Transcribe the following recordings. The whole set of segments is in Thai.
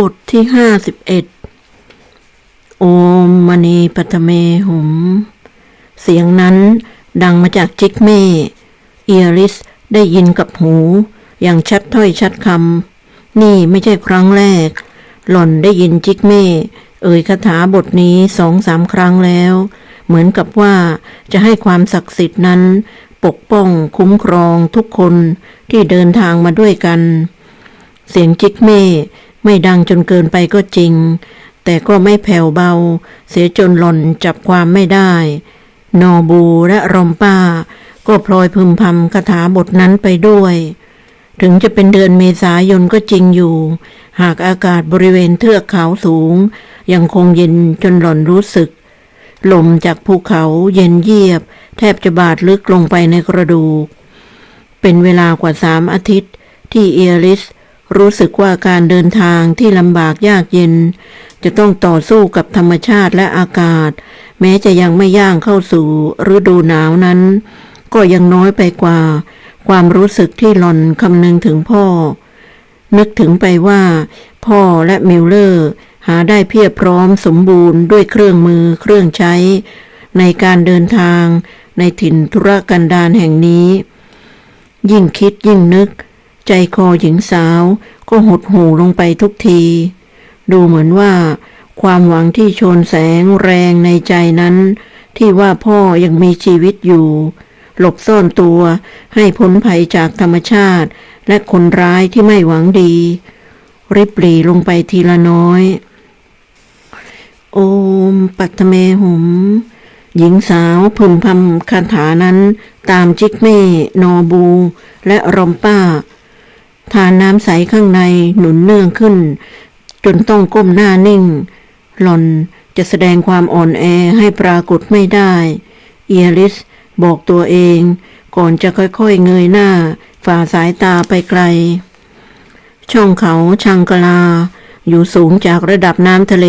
บทที่ห้าสิบเอ็ด โอมมณีปัทเมหุม เสียงนั้นดังมาจากจิกเม่ เอียริสได้ยินกับหู อย่างชัดถ้อยชัดคำ นี่ไม่ใช่ครั้งแรก หล่อนได้ยินจิกเม่ เอ่ยคาถาบทนี้สองสามครั้งแล้ว เหมือนกับว่าจะให้ความศักดิ์สิทธิ์นั้น ปกป้องคุ้มครองทุกคนที่เดินทางมาด้วยกัน เสียงจิกเม่ ไม่ดังจนเกินไปก็จริง แต่ก็ไม่แผ่วเบา เสียจนหล่นจับความไม่ได้ นอบูและรอมป้า ก็พลอยพึมพำคาถาบทนั้นไปด้วย ถึงจะเป็นเดือนเมษายนก็จริงอยู่ หากอากาศบริเวณเทือกเขาสูง ยังคงเย็นจนหล่อนรู้สึก ลมจากภูเขาเย็นเยียบ แทบจะบาดลึกลงไปในกระดูก เป็นเวลากว่าสามอาทิตย์ที่เอลิส รู้สึกว่าการเดินทางที่ลำบากยากเย็น จะต้องต่อสู้กับธรรมชาติและอากาศ แม้จะยังไม่ย่างเข้าสู่ฤดูหนาวนั้น ก็ยังน้อยไปกว่า ความรู้สึกที่หล่อนคำนึงถึงพ่อ นึกถึงไปว่า พ่อและมิลเลอร์ หาได้เพียบพร้อมสมบูรณ์ด้วยเครื่องมือเครื่องใช้ ในการเดินทางในถิ่นธุรกันดารแห่งนี้ ยิ่งคิดยิ่งนึก ใจคอหญิงสาวก็หดหูลงไปทุกที ดูเหมือนว่า ความหวังที่โชนแสงแรงในใจนั้น ที่ว่าพ่อยังมีชีวิตอยู่ หลบซ่อนตัวให้พ้นภัยจากธรรมชาติ และคนร้ายที่ไม่หวังดี ริบหลีลงไปทีละน้อย โอมปัตเมหุม หญิงสาวพึมพำคาถานั้น ตามจิกเม่นอบู และรอมป้า ทานน้ำใสข้างในหนุนเนื่องขึ้น จนต้องก้มหน้านิ่ง หลอนจะแสดงความอ่อนแอให้ปรากฏไม่ได้ เอียริสบอกตัวเอง ก่อนจะค่อยๆเงยหน้า ฝ่าสายตาไปไกล ช่องเขาชังกลา อยู่สูงจากระดับน้ำทะเล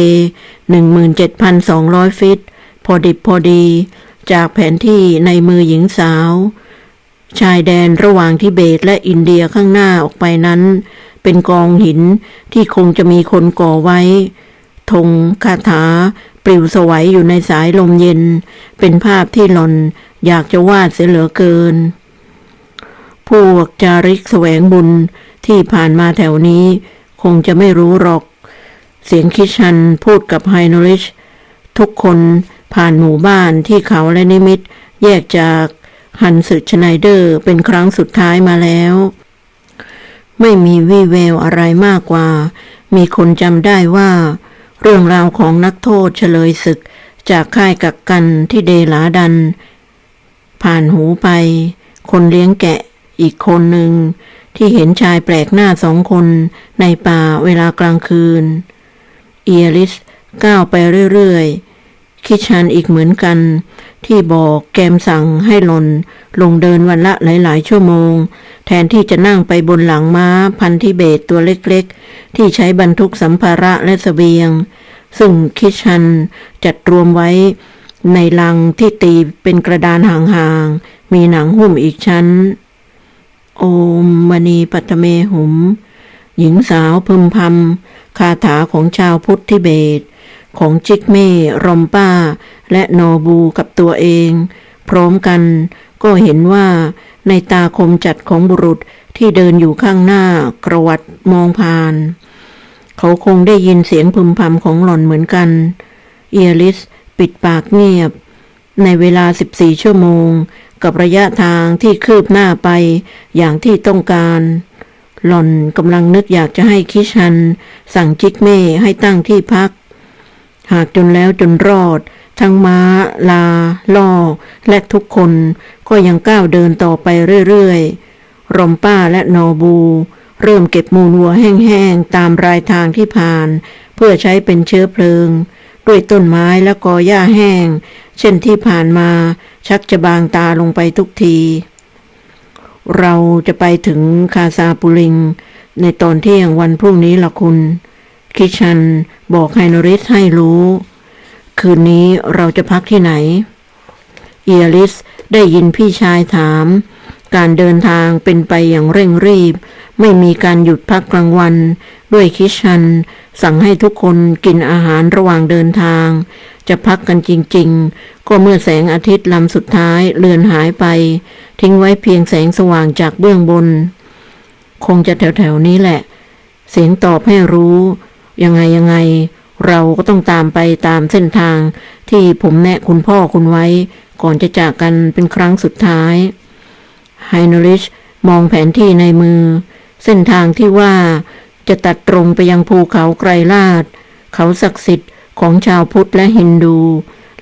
17,200 ฟิต พอดิบพอดี จากแผนที่ในมือหญิงสาว ชายแดนระหว่างทิเบตและอินเดียข้างหน้าออกไปนั้น เป็นกองหินที่คงจะมีคนก่อไว้ธงคาถา ปลิวสวัยอยู่ในสายลมเย็น เป็นภาพที่หล่อนอยากจะวาดเสียเหลือเกิน พวกจาริกแสวงบุญที่ผ่านมาแถวนี้ คงจะไม่รู้หรอก เสียงคิชันพูดกับไฮโนริช ทุกคนผ่านหมู่บ้านที่เขาและนิมิต แยกจาก ฮันสึชไนเดอร์เป็นครั้งสุดท้ายมาแล้ว ไม่มีวี่แววอะไรมากกว่า มีคนจำได้ว่า เรื่องราวของนักโทษเฉลยศึกจากค่ายกักกันที่เดลาดัน ผ่านหูไป คนเลี้ยงแกะอีกคนหนึ่ง ที่เห็นชายแปลกหน้าสองคนในป่าเวลากลางคืน เอียริสก้าวไปเรื่อยๆ คิชันอีกเหมือนกัน ที่บอกแกมสั่งให้หลนลงเดินวันละหลาย ๆ ชั่วโมง แทนที่จะนั่งไปบนหลังม้าพันธิเบตตัวเล็ก ๆ ที่ใช้บรรทุกสัมภาระและสเสบียง ซึ่งคิชันจัดรวมไว้ในลังที่ตีเป็นกระดานห่าง ๆ มีหนังหุ้มอีกชั้น โอมมณีปัตเมหุม หญิงสาวพึมพำคาถาของชาวพุทธทิเบต ของจิกเม่รอมป้า และโนบูกับตัวเอง พร้อมกันก็เห็นว่าในตาคมจัดของบุรุษที่เดินอยู่ข้างหน้ากระวัดมองผ่าน เขาคงได้ยินเสียงพึมพำของหล่อนเหมือนกัน เอียริสปิดปากเงียบ ในเวลา 14 ชั่วโมง กับระยะทางที่คืบหน้าไปอย่างที่ต้องการ หล่อนกำลังนึกอยากจะให้คิชัน สั่งจิกเม่ให้ตั้งที่พัก หากจนแล้วจนรอด ทั้งม้า ลา ล่อ และทุกคนก็ยังก้าวเดินต่อไปเรื่อยๆ รอมป้าและนอบู เริ่มเก็บมูลวัวแห้งๆ ตามรายทางที่ผ่าน เพื่อใช้เป็นเชื้อเพลิง ด้วยต้นไม้และกอหญ้าแห้ง เช่นที่ผ่านมาชักจะบางตาลงไปทุกที เราจะไปถึงคาซาปุลิง ในตอนเที่ยงวันพรุ่งนี้ละคุณ คิชันบอกไฮนริสให้รู้ คืนนี้เราจะพักที่ไหน เอียริสได้ยินพี่ชายถาม การเดินทางเป็นไปอย่างเร่งรีบ ไม่มีการหยุดพักกลางวัน ด้วยคิชัน สั่งให้ทุกคนกินอาหารระหว่างเดินทาง จะพักกันจริง ๆ ก็เมื่อแสงอาทิตย์ลำสุดท้ายเลือนหายไป ทิ้งไว้เพียงแสงสว่างจากเบื้องบน คงจะแถวๆนี้แหละ เสียงตอบให้รู้ ยังไงยังไง เราก็ต้องตามไปตามเส้นทางที่ผมแนะคุณพ่อคุณไว้ ก่อนจะจากกันเป็นครั้งสุดท้ายไฮนริชมองแผนที่ในมือ เส้นทางที่ว่าจะตัดตรงไปยังภูเขาไกรลาด เขาศักดิ์สิทธิ์ของชาวพุทธและฮินดู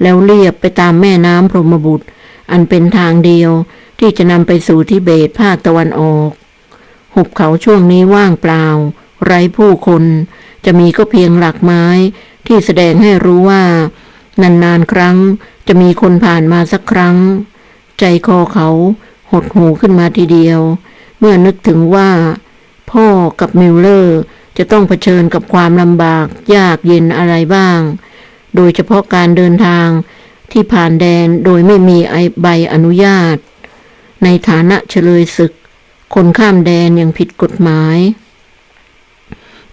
แล้วเลียบไปตามแม่น้ำพรหมบุตร อันเป็นทางเดียวที่จะนำไปสู่ทิเบตภาคตะวันออก หุบเขาช่วงนี้ว่างเปล่า ไร้ผู้คน จะมีก็เพียงหลักไม้ที่แสดงให้รู้ว่า นานๆครั้งจะมีคนผ่านมาสักครั้ง ใจคอเขาหดหูขึ้นมาทีเดียว เมื่อนึกถึงว่า พ่อกับมิลเลอร์จะต้องเผชิญกับความลำบากยากเย็นอะไรบ้าง โดยเฉพาะการเดินทางที่ผ่านแดนโดยไม่มีใบอนุญาต ในฐานะเฉลยศึก คนข้ามแดนยังผิดกฎหมาย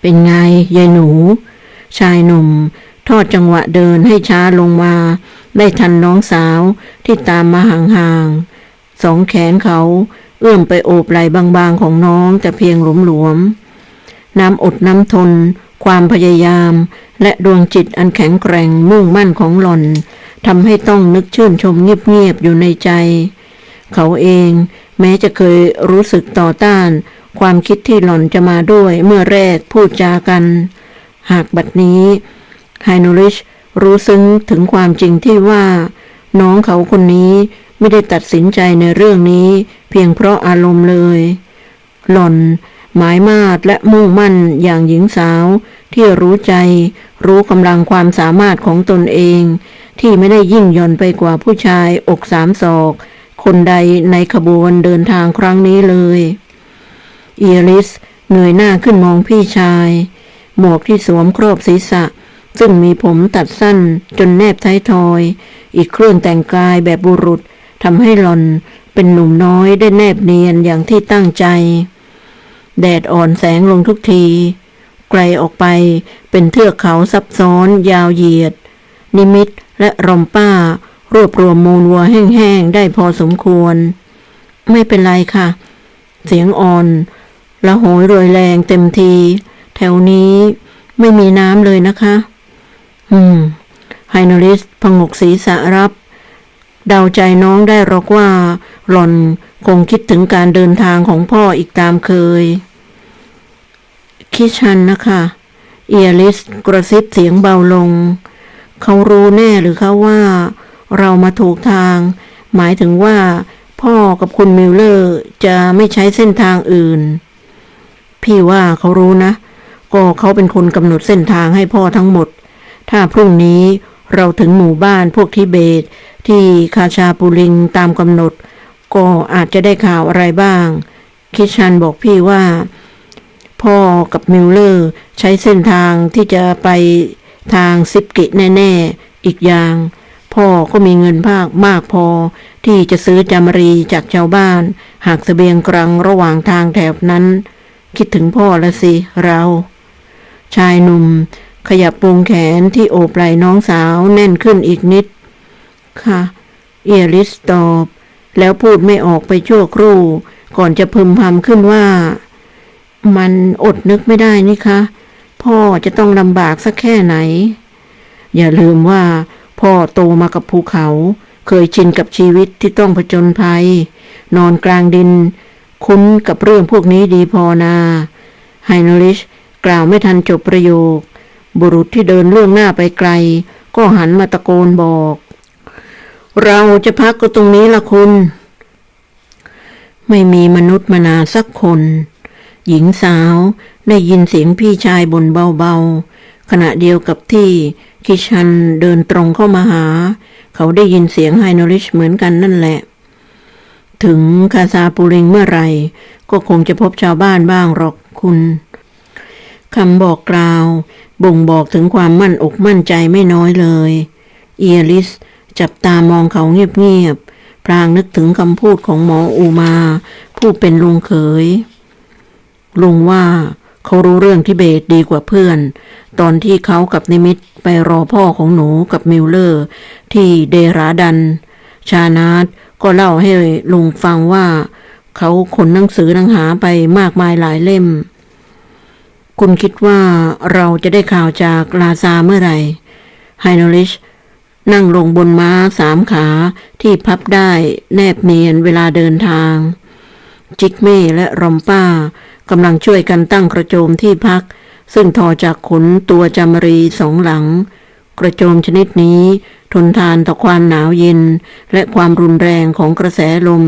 เป็นไงยายหนู ชายหนุ่ม ทอดจังหวะเดินให้ช้าลงมา ได้ทันน้องสาวที่ตามมาห่างๆสองแขนเขา เอื้อมไปโอบไหล่บางๆของน้องแต่เพียงหลวมๆน้ำอดน้ำทน ความพยายาม และดวงจิตอันแข็งแกร่งมุ่งมั่นของหล่อนทำให้ต้องนึกชื่นชมเงียบๆอยู่ในใจ เขาเองแม้จะเคยรู้สึกต่อต้าน ความคิดที่หล่อนจะมาด้วยเมื่อแรกพูดจากัน หากบัดนี้ไฮนูริชรู้ซึ้งถึงความจริงที่ว่า น้องเขาคนนี้ไม่ได้ตัดสินใจในเรื่องนี้ เพียงเพราะอารมณ์เลย หล่อนหมายมาดและมุ่งมั่นอย่างหญิงสาว ที่รู้ใจ รู้กำลังความสามารถของตนเอง ที่ไม่ได้ยิ่งย่อนไปกว่าผู้ชายอกสามศอก คนใดในขบวนเดินทางครั้งนี้เลย อีริสเงยหน้าขึ้นมองพี่ชาย หมวกที่สวมครอบศีรษะ ซึ่งมีผมตัดสั้นจนแนบท้ายทอย อีกเครื่องแต่งกายแบบบุรุษทำให้หลอนเป็นหนุ่มน้อยได้แนบเนียนอย่างที่ตั้งใจ แดดอ่อนแสงลงทุกที ไกลออกไปเป็นเทือกเขาซับซ้อนยาวเหยียด นิมิตและรอมป้ารวบรวมมูลวัวแห้งๆ ได้พอสมควร ไม่เป็นไรค่ะ เสียงอ่อน ละโหยรวยแรงเต็มที แถวนี้ไม่มีน้ำเลยนะคะ อืม ไฮนอริสพงกศีรษะรับ เดาใจน้องได้หรอกว่า หล่อนคงคิดถึงการเดินทางของพ่ออีกตามเคย คิชันนะคะ เอียลิสกระซิบเสียงเบาลง เขารู้แน่หรือเขาว่า เรามาถูกทาง หมายถึงว่า พ่อกับคุณมิลเลอร์จะไม่ใช้เส้นทางอื่น พี่ว่าเขารู้นะ ก็เขาเป็นคนกำหนดเส้นทางให้พ่อทั้งหมด ถ้าพรุ่งนี้เราถึงหมู่บ้านพวกทิเบต ที่คาชาปูลิงตามกำหนด ก็อาจจะได้ข่าวอะไรบ้าง คิชันบอกพี่ว่า พ่อกับมิลเลอร์ใช้เส้นทางที่จะไปทางซิปกิแน่ ๆ อีกอย่าง พ่อก็มีเงินภาคมากพอ ที่จะซื้อจามรีจากชาวบ้าน หากเสบียงกรังระหว่างทางแถบนั้น คิดถึงพ่อละสิ เรา ชายหนุ่ม ขยับวงแขนที่โอบไหล่น้องสาวแน่นขึ้นอีกนิด ค่ะ เอลิสตอบ แล้วพูดไม่ออกไปชั่วครู่ ก่อนจะพึมพำขึ้นว่า มันอดนึกไม่ได้นี่คะ พ่อจะต้องลำบากสักแค่ไหน อย่าลืมว่า พ่อโตมากับภูเขา เคยชินกับชีวิตที่ต้องผจญภัย นอนกลางดิน คุ้นกับเรื่องพวกนี้ดีพอนาไฮนริชกล่าวไม่ทันจบประโยค บุรุษที่เดินล่วงหน้าไปไกล ก็หันมาตะโกนบอก เราจะพักก็ตรงนี้ละคุณ ไม่มีมนุษย์มานาสักคน หญิงสาวได้ยินเสียงพี่ชายบ่นเบาๆ ขณะเดียวกับที่คิชันเดินตรงเข้ามาหา เขาได้ยินเสียงไฮนริชเหมือนกันนั่นแหละ ถึงคาซาปูริงเมื่อไหร่ ก็คงจะพบชาวบ้านบ้างหรอกคุณคำบอกกล่าว บ่งบอกถึงความมั่นอกมั่นใจไม่น้อยเลย เอียลิส จับตามองเขาเงียบๆพลางนึกถึงคำพูดของหมออูมา ผู้เป็นลุงเขย ลุงว่าเขารู้เรื่องทิเบตดีกว่าเพื่อน ตอนที่เขากับนิมิตไปรอพ่อของหนูกับมิลเลอร์ ที่เดราดัน ชานาต ก็เล่าให้ลุงฟังว่า เขาขนหนังสือหนังหาไปมากมายหลายเล่ม คุณคิดว่าเราจะได้ข่าวจากลาซาเมื่อไหร่ไฮโนลิชนั่งลงบนม้าสามขาที่พับได้แนบเนียนเวลาเดินทาง จิกเม่และรอมป้ากำลังช่วยกันตั้งกระโจมที่พัก ซึ่งทอจากขนตัวจามรีสองหลัง กระโจมชนิดนี้ ทนทานต่อความหนาวเย็น และความรุนแรงของกระแสลม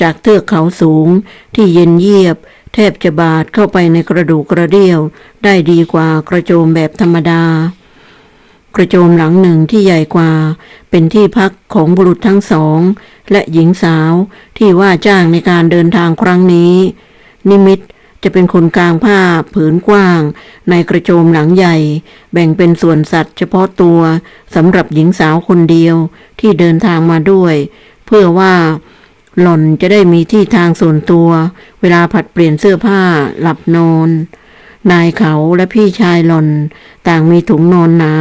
จากเทือกเขาสูง ที่เย็นเยียบ แทบจะบาดเข้าไปในกระดูกกระเดี่ยว ได้ดีกว่ากระโจมแบบธรรมดา กระโจมหลังหนึ่งที่ใหญ่กว่า เป็นที่พักของบุรุษทั้งสอง และหญิงสาวที่ว่าจ้างในการเดินทางครั้งนี้ นิมิต จะเป็นคนกลางผ้าผืนกว้าง ในกระโจมหลังใหญ่ แบ่งเป็นส่วนสัตว์เฉพาะตัวสำหรับหญิงสาวคนเดียวที่เดินทางมาด้วย เพื่อว่าหล่อนจะได้มีที่ทางส่วนตัว เวลาผัดเปลี่ยนเสื้อผ้าหลับนอนนายเขาและพี่ชายหล่อน ต่างมีถุงนอนหนา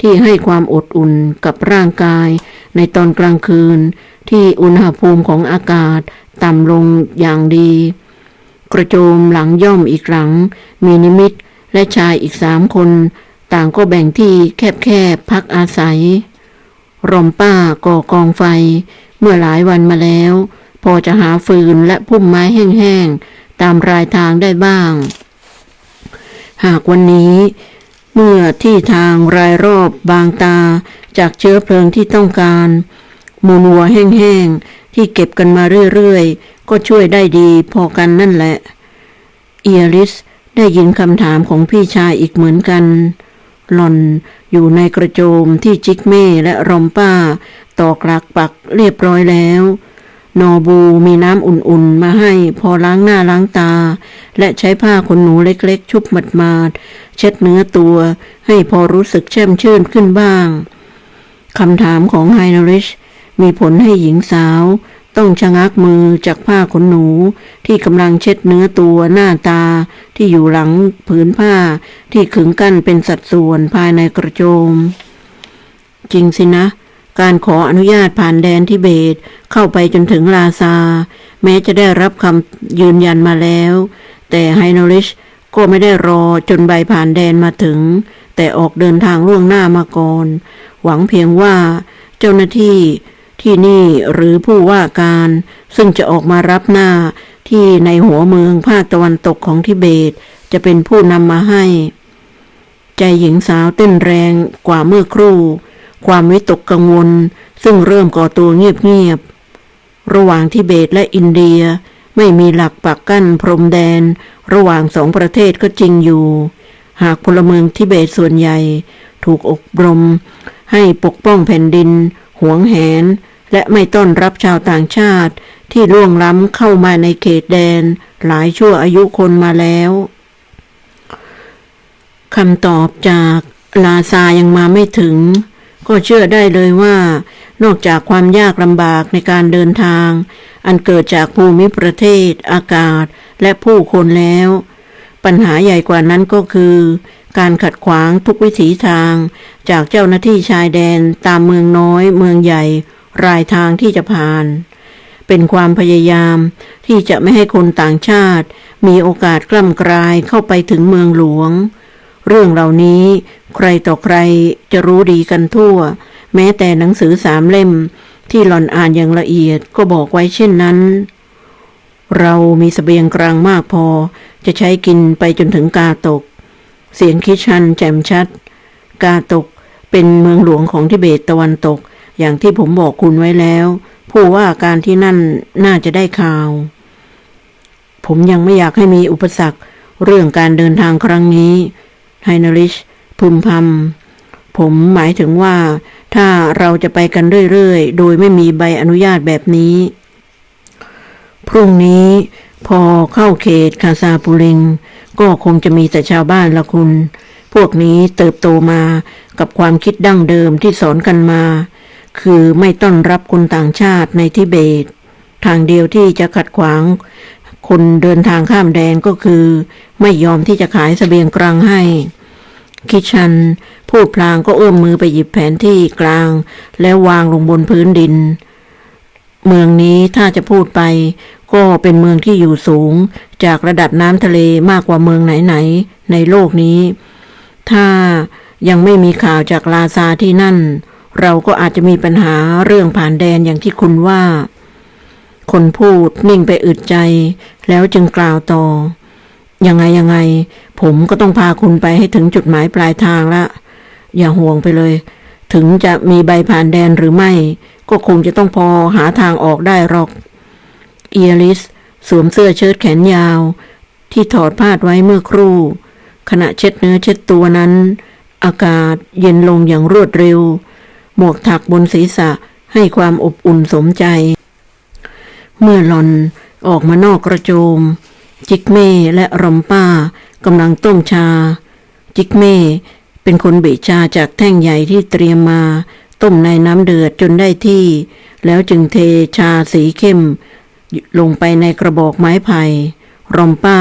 ที่ให้ความอดอุ่นกับร่างกาย ในตอนกลางคืนที่อุณหภูมิของอากาศต่ำลงอย่างดี กระโจมหลังย่อมอีกหลัง มีนิมิตและชายอีกสามคน ต่างก็แบ่งที่แคบๆพักอาศัย รอมป้าก่อกองไฟ เมื่อหลายวันมาแล้ว พอจะหาฟืนและพุ่มไม้แห้งๆ ตามรายทางได้บ้าง หากวันนี้ เมื่อที่ทางรายรอบบางตาจากเชื้อเพลิงที่ต้องการมูลวัวแห้งๆ ที่เก็บกันมาเรื่อยๆ ก็ช่วยได้ดีพอกันนั่นแหละ เอียริสได้ยินคำถามของพี่ชายอีกเหมือนกัน หล่อนอยู่ในกระโจมที่จิกเม่และรอมป้า ตอกหลักปักเรียบร้อยแล้ว นอบูมีน้ำอุ่นๆ มาให้พอล้างหน้าล้างตา และใช้ผ้าขนหนูเล็กๆ ชุบหมาดๆ เช็ดเนื้อตัวให้พอรู้สึกแช่มชื่นขึ้นบ้างคำถามของไฮนริช มีผลให้หญิงสาว ต้องชะงักมือจากผ้าขนหนู ที่กำลังเช็ดเนื้อตัวหน้าตา ที่อยู่หลังผืนผ้าที่ขึงกั้นเป็นสัดส่วนภายในกระโจม จริงสินะ การขออนุญาตผ่านแดนทิเบตเข้าไปจนถึงลาซา แม้จะได้รับคำยืนยันมาแล้ว แต่ไฮโนริชก็ไม่ได้รอจนใบผ่านแดนมาถึง แต่ออกเดินทางล่วงหน้ามาก่อน หวังเพียงว่าเจ้าหน้าที่ ที่นี่หรือผู้ว่าการ ซึ่งจะออกมารับหน้าที่ในหัวเมืองภาคตะวันตกของทิเบต จะเป็นผู้นำมาให้ ใจหญิงสาวเต้นแรงกว่าเมื่อครู่ ความวิตกกังวล ซึ่งเริ่มก่อตัวเงียบๆระหว่างทิเบตและอินเดียไม่มีหลักปักกั้นพรมแดน ระหว่างสองประเทศก็จริงอยู่ หากพลเมืองทิเบตส่วนใหญ่ ถูกอบรม ให้ปกป้องแผ่นดิน หวงแหน และไม่ต้อนรับชาวต่างชาติที่ล่วงล้ำเข้ามาในเขตแดน หลายชั่วอายุคนมาแล้วคำตอบจากลาซายังมาไม่ถึง ก็เชื่อได้เลยว่า นอกจากความยากลำบากในการเดินทาง อันเกิดจากภูมิประเทศ อากาศและผู้คนแล้ว ปัญหาใหญ่กว่านั้นก็คือ การขัดขวางทุกวิถีทาง จากเจ้าหน้าที่ชายแดนตามเมืองน้อย เมืองใหญ่ รายทางที่จะผ่าน เป็นความพยายามที่จะไม่ให้คนต่างชาติ มีโอกาสกล้ำกลายเข้าไปถึงเมืองหลวง เรื่องเหล่านี้ใครต่อใครจะรู้ดีกันทั่ว แม้แต่หนังสือสามเล่มที่หล่อนอ่านอย่างละเอียดก็บอกไว้เช่นนั้น เรามีสเสบียงกลางมากพอจะใช้กินไปจนถึงกาตก เสียงคิชันแจ่มชัด กาตกเป็นเมืองหลวงของทิเบตตะวันตก อย่างที่ผมบอกคุณไว้แล้ว ผู้ว่าการที่นั่นน่าจะได้ข่าว ผมยังไม่อยากให้มีอุปสรรคเรื่องการเดินทางครั้งนี้ไฮนริชพึมพำผมหมายถึงว่า ถ้าเราจะไปกันเรื่อยๆ โดยไม่มีใบอนุญาตแบบนี้ พรุ่งนี้พอเข้าเขตคาซาปูริง ก็คงจะมีแต่ชาวบ้านละคุณ พวกนี้เติบโตมากับความคิดดั้งเดิมที่สอนกันมา คือไม่ต้อนรับคนต่างชาติในทิเบต ทางเดียวที่จะขัดขวาง คนเดินทางข้ามแดนก็คือ ไม่ยอมที่จะขายสเสบียงกลางให้ คิชัน พูดพลางก็เอื้อมมือไปหยิบแผนที่กลาง แล้ววางลงบนพื้นดิน เมืองนี้ถ้าจะพูดไป ก็เป็นเมืองที่อยู่สูง จากระดับน้ำทะเลมากกว่าเมืองไหนๆในโลกนี้ ถ้ายังไม่มีข่าวจากลาซาที่นั่น เราก็อาจจะมีปัญหาเรื่องผ่านแดนอย่างที่คุณว่า คนพูดนิ่งไปอึดใจ แล้วจึงกล่าวต่อ ยังไงยังไง ผมก็ต้องพาคุณไปให้ถึงจุดหมายปลายทางละ อย่าห่วงไปเลย ถึงจะมีใบผ่านแดนหรือไม่ ก็คงจะต้องพอหาทางออกได้หรอก เอียริส สวมเสื้อเชิ้ตแขนยาว ที่ถอดผ้าดไว้เมื่อครู่ ขณะเช็ดเนื้อเช็ดตัวนั้น อากาศเย็นลงอย่างรวดเร็ว หมวกถักบนศีรษะให้ความอบอุ่นสมใจ เมื่อหลอนออกมานอกกระโจม จิกเม่และรอมป้ากำลังต้มชา จิกเม่เป็นคนเบีชาจากแท่งใหญ่ที่เตรียมมา ต้มในน้ำเดือดจนได้ที่ แล้วจึงเทชาสีเข้ม ลงไปในกระบอกไม้ไผ่รอมป้า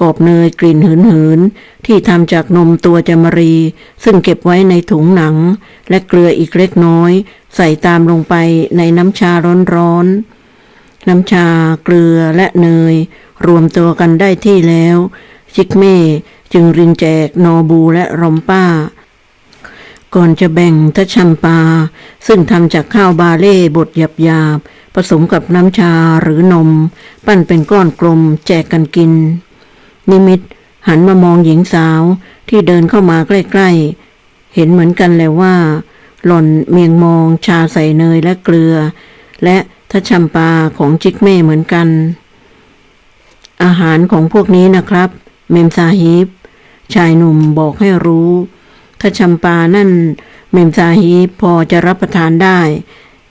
กอบเนยกลิ่นหืนหืนๆที่ทำจากนมตัวจามรี ซึ่งเก็บไว้ในถุงหนัง และเกลืออีกเล็กน้อย ใส่ตามลงไปในน้ำชาร้อนๆ น้ำชาเกลือและเนย รวมตัวกันได้ที่แล้วชิกเม่จึงรินแจกนอบูและรอมป้า ก่อนจะแบ่งทัชชัมปา ซึ่งทำจากข้าวบาเล่บดหยาบๆผสมกับน้ำชาหรือนม ปั้นเป็นก้อนกลมแจกกันกิน นิมิตหันมามองหญิงสาวที่เดินเข้ามาใกล้ ๆ เห็นเหมือนกันเลยว่า หล่อนเมียงมองชาใส่เนยและเกลือ และทัชชัมปาของจิกเม่เหมือนกัน อาหารของพวกนี้นะครับ เมมซาฮิบชายหนุ่มบอกให้รู้ถ้าชัมปานั่นเมมซาฮิบพอจะรับประทานได้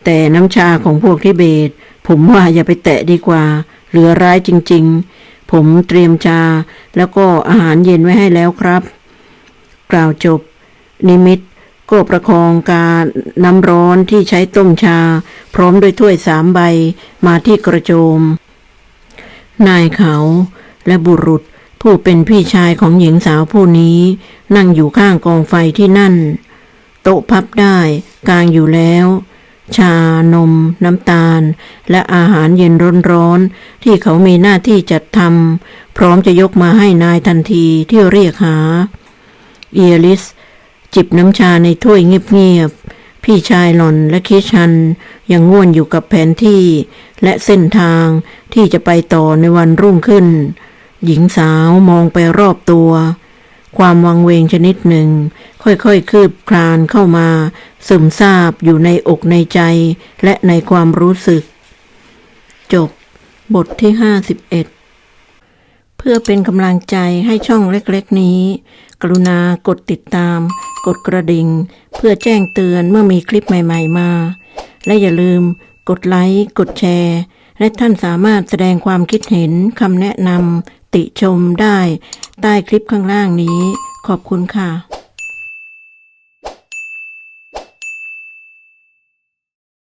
แต่น้ำชาของพวกทิเบต ผมว่าอย่าไปแตะดีกว่า เหลือร้ายจริง ๆ ผมเตรียมชาแล้วก็อาหารเย็นไว้ให้แล้วครับ กล่าวจบ นิมิตก็ประคองการน้ำร้อนที่ใช้ต้มชา พร้อมด้วยถ้วยสามใบมาที่กระโจม นายเขาและบุรุษผู้เป็นพี่ชายของหญิงสาวผู้นี้ นั่งอยู่ข้างกองไฟที่นั่น โต๊ะพับได้ กลางอยู่แล้ว ชานม น้ำตาล และอาหารเย็นร้อนๆที่เขามีหน้าที่จัดทำพร้อมจะยกมาให้นายทันทีที่เรียกหา เอียลิส จิบน้ำชาในถ้วยเงียบๆพี่ชายหล่อนและคิชันยังง่วนอยู่กับแผนที่ และเส้นทางที่จะไปต่อในวันรุ่งขึ้น หญิงสาวมองไปรอบตัวความวังเวงชนิดหนึ่ง ค่อยๆ คืบคลานเข้ามา ซึมซาบอยู่ในอกในใจและในความรู้สึก จบบทที่ห้าสิบเอ็ดเพื่อเป็นกำลังใจให้ช่องเล็กๆนี้ กรุณากดติดตาม กดกระดิ่ง เพื่อแจ้งเตือนเมื่อมีคลิปใหม่ๆมา และอย่าลืม กดไลค์กดแชร์ และท่านสามารถแสดงความคิดเห็นคำแนะนำติชมได้ ใต้คลิปข้างล่างนี้ ขอบคุณค่ะ